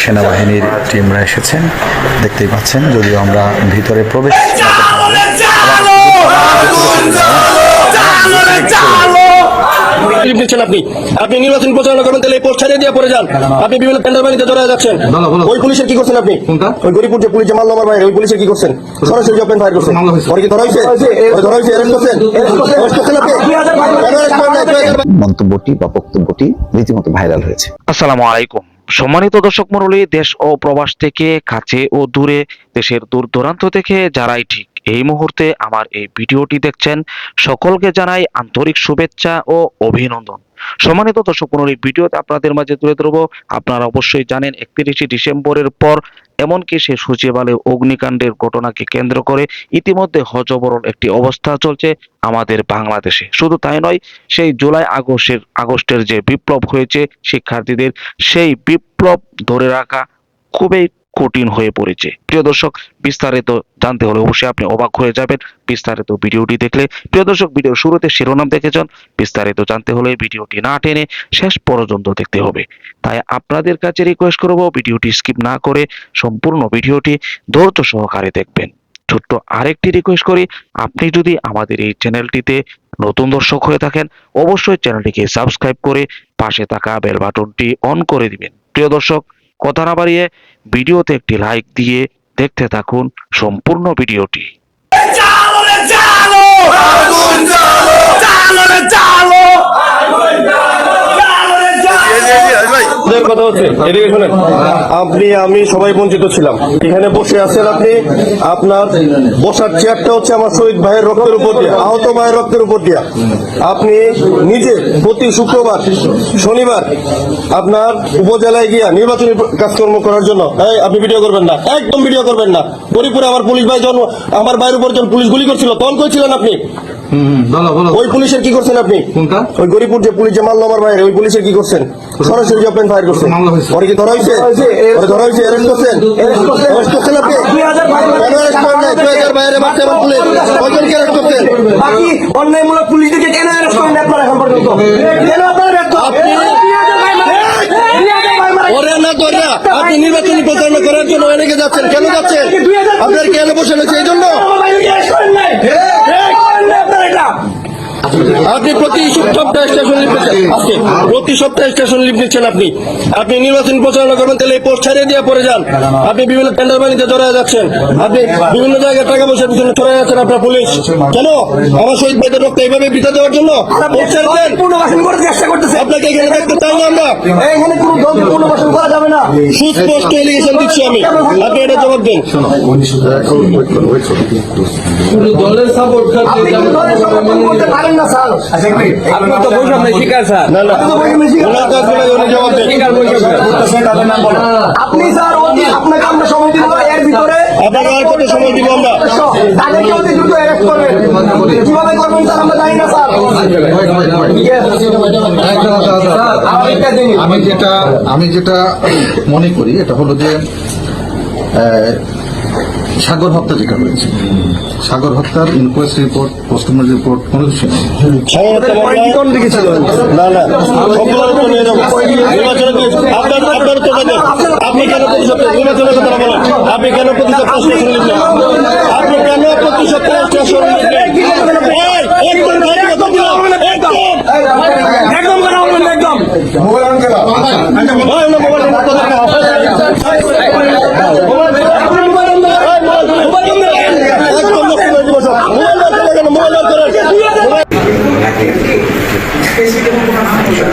সেনাবাহিনীর টিমরা এসেছেন। দেখতেই পাচ্ছেন যদিও আমরা ভিতরে প্রবেশ না। করতে পারব। ক্লিপ নিচ্ছেন আপনি। আপনি নির্বাচন পরিচালনা করবেন তাহলে এই পোস্ট ছাড়িয়ে দিয়ে পড়ে যান। আপনি বিভিন্ন টেন্ডার বাণিজ্যে জড়ায় যাচ্ছেন। ওই পুলিশের কি করছেন আপনি? ওই গরিপুর যে পুলিশ যে মারলো আমার ভাই ওই পুলিশের কি করছেন? সরাসরি ওপেন ফায়ার করছেন। ওর কি ধরা হয়েছে? ধরা হয়েছে? অ্যারেস্ট করছেন? অ্যারেস্ট করছেন? আপনি? কেন arrest করেন নাই? 2022 মন্তব্যটি বা বক্তব্যটি রীতিমতো ভাইরাল হয়েছে। আসসালামু আলাইকুম। সম্মানিত দর্শক মরলী দেশ ও প্রবাস থেকে কাছে ও দূরে, দেশের দূর দূরান্ত থেকে যারাই ঠিক এই মুহূর্তে আমার এই ভিডিওটি দেখছেন, সকলকে জানাই আন্তরিক শুভেচ্ছা ও অভিনন্দন। সম্মানিত দর্শক মরলী ভিডিওতে আপনাদের মাঝে তুলে ধরবো, আপনারা অবশ্যই জানেন একত্রিশে ডিসেম্বরের পর এমনকি সে সচিবালয়ে অগ্নিকাণ্ডের ঘটনাকে কেন্দ্র করে ইতিমধ্যে হজবরণ একটি অবস্থা চলছে আমাদের বাংলাদেশে। শুধু তাই নয়, সেই জুলাই আগস্টের আগস্টের যে বিপ্লব হয়েছে, শিক্ষার্থীদের সেই বিপ্লব ধরে রাখা খুবই কঠিন হয়ে পড়েছে। প্রিয় দর্শক, বিস্তারিত জানতে হলে অবশ্যই আপনি অবাক হয়ে যাবেন। বিস্তারিত ভিডিওটি দেখলে, প্রিয় দর্শক, ভিডিওর শুরুতে শিরোনাম দেখেছেন বিস্তারিত জানতে হলে ভিডিওটি না টেনে শেষ পর্যন্ত দেখতে হবে। তাই আপনাদের কাছে রিকোয়েস্ট করব ভিডিওটি স্কিপ না করে সম্পূর্ণ ভিডিওটি ধৈর্য সহকারে দেখবেন। ছোট্ট আরেকটি রিকোয়েস্ট করি, আপনি যদি আমাদের এই চ্যানেলটিতে নতুন দর্শক হয়ে থাকেন, অবশ্যই চ্যানেলটিকে সাবস্ক্রাইব করে পাশে থাকা বেল বাটনটি অন করে দিবেন। প্রিয় দর্শক কথা না বাড়িয়ে ভিডিওতে একটি লাইক দিয়ে দেখতে থাকুন সম্পূর্ণ ভিডিওটি। হচ্ছে? এদিকে শুনেন। আপনি আমি সবাই বঞ্চিত ছিলাম। এখানে বসে আছেন আপনি আপনার বসার চেয়ারটা হচ্ছে আমার শহীদ ভাইয়ের রক্তের উপর দিয়ে আহত ভাইয়ের রক্তের উপর দিয়া। আপনি নিজে প্রতি শুক্রবার শনিবার আপনার উপজেলায় গিয়া নির্বাচনী কাজকর্ম করার জন্য এই, আপনি ভিডিও করবেন না একদম ভিডিও করবেন না। পরিপুরে আমার পুলিশ ভাই যখন আমার ভাইয়ের উপর যখন পুলিশ গুলি করছিল তখন কইছিলেন আপনি? ওই পুলিশের কি করছেন আপনি? কোনটা? ওই গরিপুর যে পুলিশ যে মারলো আমার ভাইয়ের ওই পুলিশের কি করছেন? সরাসরি ওপেন ফায়ার করছেন। মামলা হয়েছে। ওর কি ধরা হয়েছে? ওর ধরা হয়েছে অ্যারেস্ট করছেন অ্যারেস্ট করছেন আপনি কেন অ্যারেস্ট করেন নাই? দুই হাজার বাইরে পুলিশ। কয়জনকে অ্যারেস্ট করছেন? বাকি অন্যায়মূলক পুলিশদেরকে কেন অ্যারেস্ট করেন আপনারা এখন পর্যন্ত? কেন আপনারা ব্যর্থ আপনি ওরে না ধরে আপনি নির্বাচনী প্রচারণা করার জন্য অনেকে যাচ্ছেন। কেন যাচ্ছেন? আপনার কেন বসে রয়েছে এই জন্য। আপনি প্রতি সপ্তাহে স্টেশন লিপ নিচ্ছেন। আজকে প্রতি সপ্তাহে স্টেশন লিপ নিচ্ছেন আপনি। আপনি নির্বাচন প্রচারণা করবেন তাহলে এই পোস্ট ছাড়িয়ে দিয়ে পরে যান। আপনি বিভিন্ন টেন্ডার বাণিজ্যে জড়ায় যাচ্ছেন। আপনি বিভিন্ন জায়গায় টাকা পয়সার পিছনে চলে যাচ্ছেন আপনার পুলিশ কেন? আমার শহীদ ভাইদের রক্ত এইভাবে বিতা দেওয়ার জন্য আপনাকে এখানে দেখতে চাই না আমরা। এখানে কোনো দল পুনর্বাসন করা যাবে না। সুস্পষ্ট এলিগেশন দিচ্ছি আমি। আপনি এটা জবাব দেন। দলের সমর্থন করতে পারেন না আপনি তো শিকার স্যার। দেন। আপনি স্যার অতি আপনাকে আমরা সময় দিব এর ভিতরে আপনাকে আর কত সময় দিব আমরা? তাদেরকে অতি দ্রুত অ্যারেস্ট করবেন। কীভাবে করবেন স্যার আমরা জানি না স্যার। আমি যেটা আমি যেটা মনে করি এটা হলো যে সাগর হত্যা যেটা হয়েছে। সাগর হত্যার ইনকোয়েস্ট রিপোর্ট পোস্টমর্টম রিপোর্ট কোনো কিছু নেই। কাজে আপনি কেন আপনি কেন আপনি প্রতি সপ্তাহে একদম একদম একদম কথা বলবেন না, একদম ভাই, না, মোবাইল নিয়ে কথা বলেন। আপনি মোবাইল বন্ধ করেন। মোবাইল বন্ধ করেন। একদম লক্ষ্য করে দিব সব। মোবাইল বের করে কেন? মোবাইল বের করেন।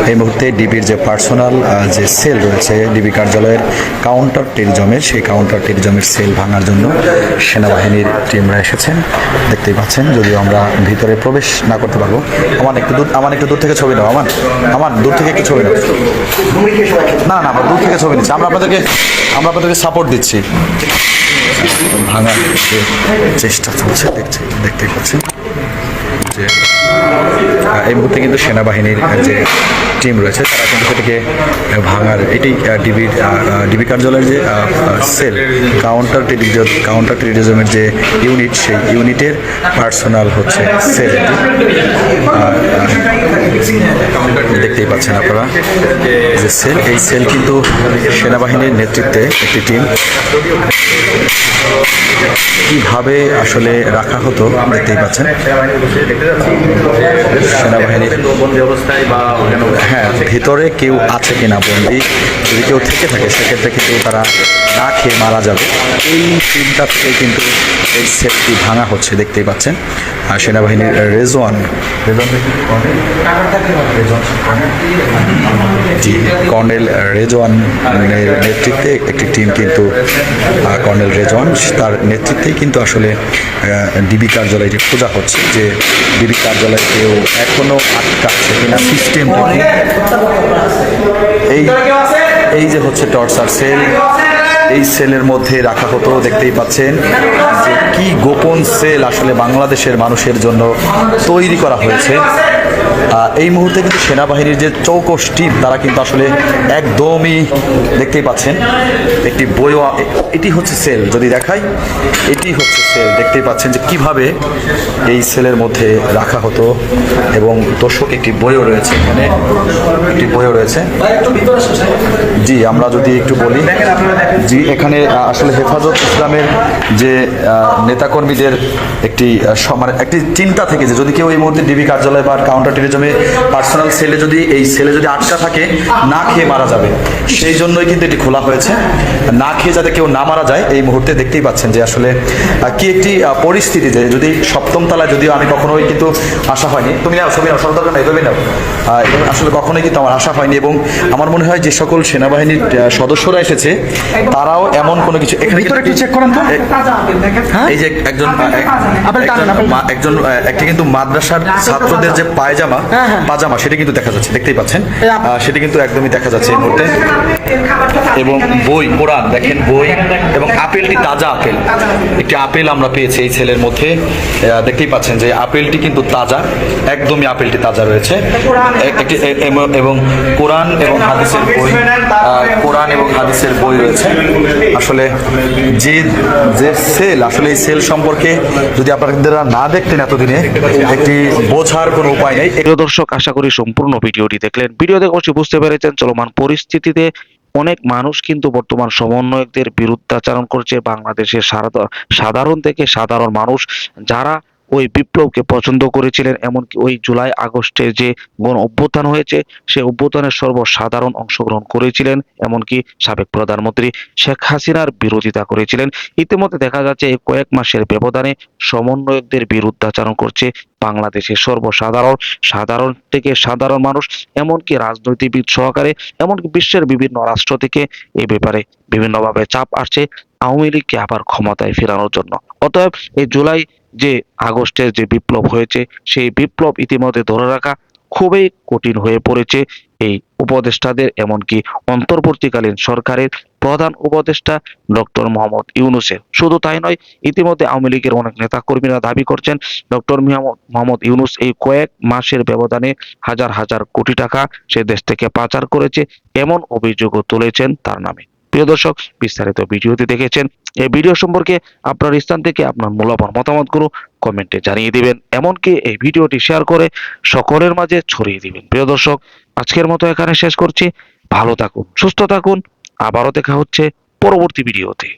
এই মুহূর্তে ডিবির যে পার্সোনাল যে সেল রয়েছে ডিবি কার্যালয়ের কাউন্টার টেরিজমের সেই কাউন্টার টেরিজমের সেল ভাঙার জন্য সেনাবাহিনীর টিমরা এসেছেন। দেখতেই পাচ্ছেন, যদিও আমরা ভিতরে প্রবেশ না করতে পারব। আমার একটু দূর আমার একটু দূর থেকে ছবি নাও আমার আমার দূর থেকে একটু ছবি নাও। না না আমরা দূর থেকে ছবি নিচ্ছি। আমরা আপনাদেরকে আমরা আপনাদেরকে সাপোর্ট দিচ্ছি। ভাঙার চেষ্টা চলছে, দেখছি, দেখতেই পাচ্ছেন। যে এই মুহূর্তে কিন্তু সেনাবাহিনীর যে টিম রয়েছে, তারা কিন্তু সেটাকে ভাঙার, এটি ডিবির ডিবি কার্যালয়ের যে সেল কাউন্টার টেরিজম কাউন্টার টেরিজমের যে ইউনিট সেই ইউনিটের পার্সোনাল হচ্ছে সেল দেখতেই পাচ্ছেন আপনারা যে সেল এই সেল কিন্তু সেনাবাহিনীর নেতৃত্বে একটি টিম কীভাবে আসলে রাখা হতো, দেখতেই পাচ্ছেন। সেনাবাহিনীর হ্যাঁ ভিতরে কেউ আছে কিনা বন্দি যদি কেউ থেকে থাকে, সেক্ষেত্রে কিন্তু তারা না খেয়ে মারা যাবে। এই চিন্তা থেকে কিন্তু এই সেফটি ভাঙা হচ্ছে, দেখতেই পাচ্ছেন। সেনাবাহিনীর রেজওয়ান। রেজওয়ান কর্নেল রেজওয়ানের নেতৃত্বে একটি টিম কিন্তু কর্নেল রেজওয়ান, তার নেতৃত্বেই কিন্তু আসলে ডিবি কার্যালয়টি খোঁজা হচ্ছে যে ডিবি কার্যালয় কেউ এখনও আটকাচ্ছে কিনা সিস্টেম এই এই যে হচ্ছে টর্চার সেল এই সেলের মধ্যে রাখা হতো দেখতেই পাচ্ছেন? যে কি গোপন সেল আসলে বাংলাদেশের মানুষের জন্য তৈরি করা হয়েছে। এই মুহূর্তে কিন্তু সেনাবাহিনীর যে চৌকস টিম, তারা কিন্তু আসলে একদমই দেখতেই পাচ্ছেন। একটি বইও এটি হচ্ছে সেল। যদি দেখাই, এটি হচ্ছে সেল। দেখতেই পাচ্ছেন যে কীভাবে এই সেলের মধ্যে রাখা হতো এবং দর্শক, একটি বইও রয়েছে এখানে। একটি বইও রয়েছে। জি, আমরা যদি একটু বলি, জি এখানে আসলে হেফাজত ইসলামের যে নেতাকর্মীদের একটি মানে একটি চিন্তা থেকে যে যদি কেউ এই মুহূর্তে ডিবি কার্যালয় বা কাউন্টার টেরিজমে পার্সোনাল সেলে যদি এই সেলে যদি আটকা থাকে না খেয়ে মারা যাবে। সেই জন্যই কিন্তু এটি খোলা হয়েছে। না খেয়ে যাতে কেউ না মারা যায় এই মুহূর্তে দেখতেই পাচ্ছেন যে আসলে কি একটি আহ, পরিস্থিতি যে যদি সপ্তম তলায় যদিও আমি কখনোই কিন্তু আশা হয়নি। তুমি নাও ছবি নাও দরকার এভাবে নাও। আসলে কখনোই কিন্তু আমার আশা হয়নি এবং আমার মনে হয় যে সকল সেনাবাহিনীর সদস্যরা এসেছে তারাও এমন কোনো কিছু এখানে ভিতরে একটু চেক করেন তো। এই যে একজন একজন মা- একজন একটি কিন্তু মাদ্রাসার ছাত্রদের যে পায়জামা পাজামা সেটা কিন্তু দেখা যাচ্ছে দেখতেই পাচ্ছেন। সেটা কিন্তু একদমই দেখা যাচ্ছে এই মুহূর্তে। এবং বই কোরআন দেখেন বই এবং আপেলটি তাজা আপেল। একটি আপেল আমরা পেয়েছি এই ছেলের মধ্যে। আহ, দেখতেই পাচ্ছেন যে আপেলটি কিন্তু তাজা একদমই আপেলটি তাজা রয়েছে। একটি এবং কোরআন এবং হাদিসের বই আহ, কোরআন এবং হাদিসের বই রয়েছে। আসলে যে যে সেল আসলে এই সেল সম্পর্কে যদি আপনারা না দেখতেন এতদিনে, একটি বোঝার কোনো উপায় নেই। প্রিয় দর্শক, আশা করি সম্পূর্ণ ভিডিওটি দেখলেন। ভিডিও দেখে অবশ্যই বুঝতে পেরেছেন, চলমান পরিস্থিতিতে অনেক মানুষ কিন্তু বর্তমান সমন্বয়কদের বিরুদ্ধাচারণ করছে। বাংলাদেশের সাধারণ থেকে সাধারণ মানুষ যারা ওই বিপ্লবকে পছন্দ করেছিলেন, এমনকি ওই জুলাই আগস্টে যে গণ অভ্যুত্থান হয়েছে সেই অভ্যুত্থানের সর্বসাধারণ অংশগ্রহণ করেছিলেন, এমনকি সাবেক প্রধানমন্ত্রী শেখ হাসিনার বিরোধিতা করেছিলেন। ইতিমধ্যে দেখা যাচ্ছে এই কয়েক মাসের ব্যবধানে সমন্বয়কদের বিরুদ্ধাচারণ করছে বাংলাদেশের সর্বসাধারণ, সাধারণ থেকে সাধারণ মানুষ, এমনকি রাজনৈতিকবিদ সহকারে, এমনকি বিশ্বের বিভিন্ন রাষ্ট্র থেকে। এ ব্যাপারে বিভিন্নভাবে চাপ আসছে, আওয়ামী লীগকে আবার ক্ষমতায় ফেরানোর জন্য। অতএব এই জুলাই যে আগস্টের যে বিপ্লব হয়েছে, সেই বিপ্লব ইতিমধ্যে ধরে রাখা খুবই কঠিন হয়ে পড়েছে এই উপদেষ্টাদের, এমনকি অন্তর্বর্তীকালীন সরকারের প্রধান উপদেষ্টা ডক্টর মোহাম্মদ ইউনুসের। শুধু তাই নয়, ইতিমধ্যে আওয়ামী লীগের অনেক নেতা কর্মীরা দাবি করছেন, ডক্টর মোহাম্মদ ইউনুস এই কয়েক মাসের ব্যবধানে হাজার হাজার কোটি টাকা সে দেশ থেকে পাচার করেছে, এমন অভিযোগও তুলেছেন তার নামে। প্রিয় দর্শক, বিস্তারিত ভিডিওটি দেখেছেন। এই ভিডিও সম্পর্কে আপনার স্থান থেকে আপনার মূল্যবান মতামতগুলো কমেন্টে জানিয়ে দিবেন। এমনকি এই ভিডিওটি শেয়ার করে সকলের মাঝে ছড়িয়ে দিবেন। প্রিয় দর্শক, আজকের মতো এখানে শেষ করছি। ভালো থাকুন, সুস্থ থাকুন। আবারও দেখা হচ্ছে পরবর্তী ভিডিওতে।